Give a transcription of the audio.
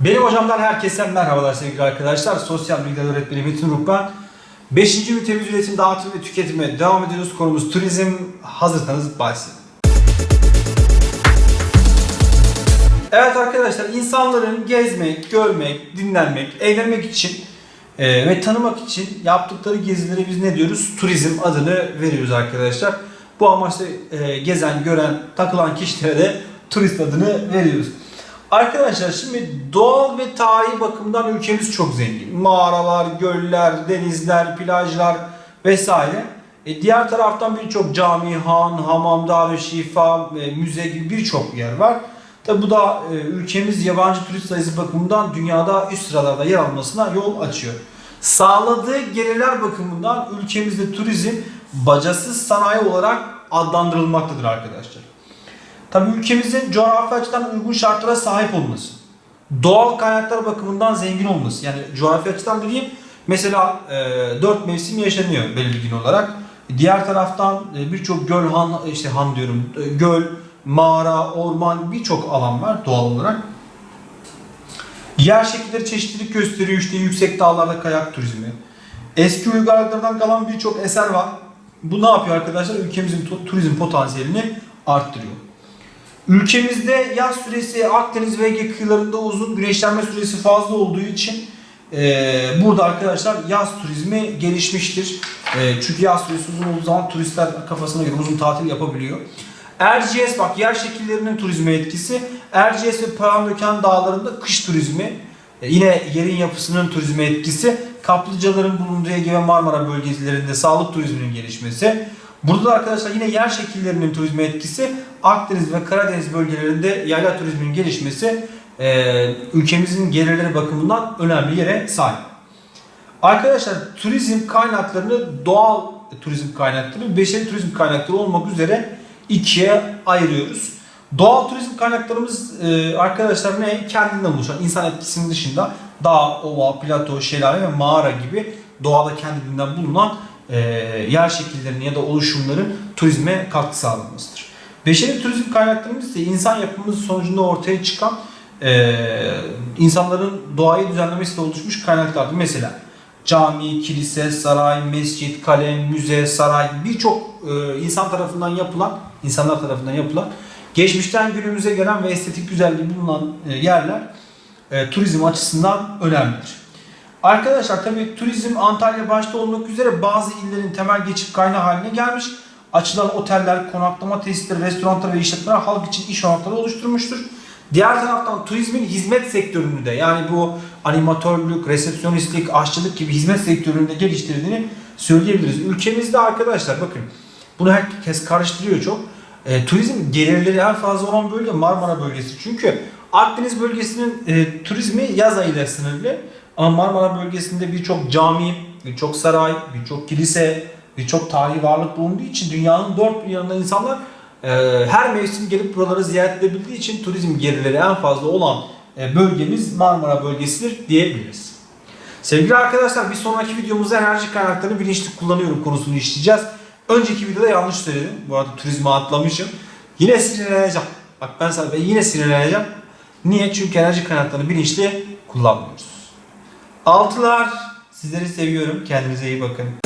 Benim hocamdan herkese merhabalar sevgili arkadaşlar. Sosyal bilgiler öğretmeni Metin Rukban. 5. ünitemiz üretim, dağıtım ve tüketime devam ediyoruz. Konumuz turizm. Hazırsanız başlayalım. Evet arkadaşlar insanların gezmek, görmek, dinlenmek, eğlenmek için e, ve tanımak için yaptıkları gezilere biz ne diyoruz? Turizm adını veriyoruz arkadaşlar. Bu amaçla e, gezen, gören, takılan kişilere de turist adını veriyoruz. Arkadaşlar şimdi doğal ve tarihi bakımdan ülkemiz çok zengin. Mağaralar, göller, denizler, plajlar vesaire. E, diğer taraftan birçok cami, han, hamam, darüşşifa, e, müze gibi birçok yer var. Tabi bu da e, ülkemiz yabancı turist sayısı bakımından dünyada üst sıralarda yer almasına yol açıyor. Sağladığı gelirler bakımından ülkemizde turizm bacasız sanayi olarak adlandırılmaktadır arkadaşlar. Tabii ülkemizin coğrafi açıdan uygun şartlara sahip olması, doğal kaynaklar bakımından zengin olması. Yani coğrafi açıdan dediğim mesela e, dört mevsim yaşanıyor belirgin olarak. Diğer taraftan e, birçok göl, han, işte han diyorum, e, göl, mağara, orman birçok alan var doğal olarak. Yer şekilleri çeşitlilik gösteriyor işte yüksek dağlarda kayak turizmi. Eski uygarlıklardan kalan birçok eser var. Bu ne yapıyor arkadaşlar? Ülkemizin tu- turizm potansiyelini arttırıyor. Ülkemizde yaz süresi Akdeniz ve Ege kıyılarında uzun, güneşlenme süresi fazla olduğu için e, burada arkadaşlar yaz turizmi gelişmiştir. E, çünkü yaz süresi uzun olduğu zaman turistler kafasına göre uzun tatil yapabiliyor. Erciyes bak yer şekillerinin turizme etkisi. Erciyes ve Palandöken dağlarında kış turizmi. E, yine yerin yapısının turizme etkisi. Kaplıcaların bulunduğu Ege ve Marmara bölgelerinde sağlık turizminin gelişmesi. Burada da arkadaşlar yine yer şekillerinin turizme etkisi. Akdeniz ve Karadeniz bölgelerinde yayla turizminin gelişmesi e, ülkemizin gelirleri bakımından önemli yere sahip. Arkadaşlar turizm kaynaklarını doğal turizm kaynakları beşeri turizm kaynakları olmak üzere ikiye ayırıyoruz. Doğal turizm kaynaklarımız e, arkadaşlar ne? Kendinden oluşan insan etkisinin dışında dağ, ova, plato, şelale ve mağara gibi doğada kendinden bulunan e, yer şekillerinin ya da oluşumların turizme katkı sağlamasıdır. Beşeri turizm kaynaklarımız ise insan yapımız sonucunda ortaya çıkan e, insanların doğayı düzenlemesiyle oluşmuş kaynaklardır. Mesela cami, kilise, saray, mescit, kale, müze, saray birçok e, insan tarafından yapılan, insanlar tarafından yapılan, geçmişten günümüze gelen ve estetik güzelliği bulunan e, yerler e, turizm açısından önemlidir. Arkadaşlar tabii turizm Antalya başta olmak üzere bazı illerin temel geçip kaynağı haline gelmiş. Açılan oteller, konaklama tesisleri, restoranlar ve işletmeler halk için iş olanakları oluşturmuştur. Diğer taraftan turizmin hizmet sektörünü de yani bu animatörlük, resepsiyonistlik, aşçılık gibi hizmet sektöründe geliştirdiğini söyleyebiliriz. Ülkemizde arkadaşlar bakın bunu herkes karıştırıyor çok. E, turizm gelirleri en fazla olan bölge Marmara bölgesi. Çünkü Akdeniz bölgesinin e, turizmi yaz ayıyla sınırlı. Ama Marmara bölgesinde birçok cami, birçok saray, birçok kilise, birçok tarihi varlık bulunduğu için dünyanın dört bir yanında insanlar e, her mevsim gelip buraları ziyaret edebildiği için turizm gelirleri en fazla olan e, bölgemiz Marmara bölgesidir diyebiliriz. Sevgili arkadaşlar bir sonraki videomuzda enerji kaynaklarını bilinçli kullanıyorum konusunu işleyeceğiz. Önceki videoda yanlış söyledim. Bu arada turizme atlamışım. Yine sinirleneceğim. Bak ben sana ben yine sinirleneceğim. Niye? Çünkü enerji kaynaklarını bilinçli kullanmıyoruz. Altılar. Sizleri seviyorum. Kendinize iyi bakın.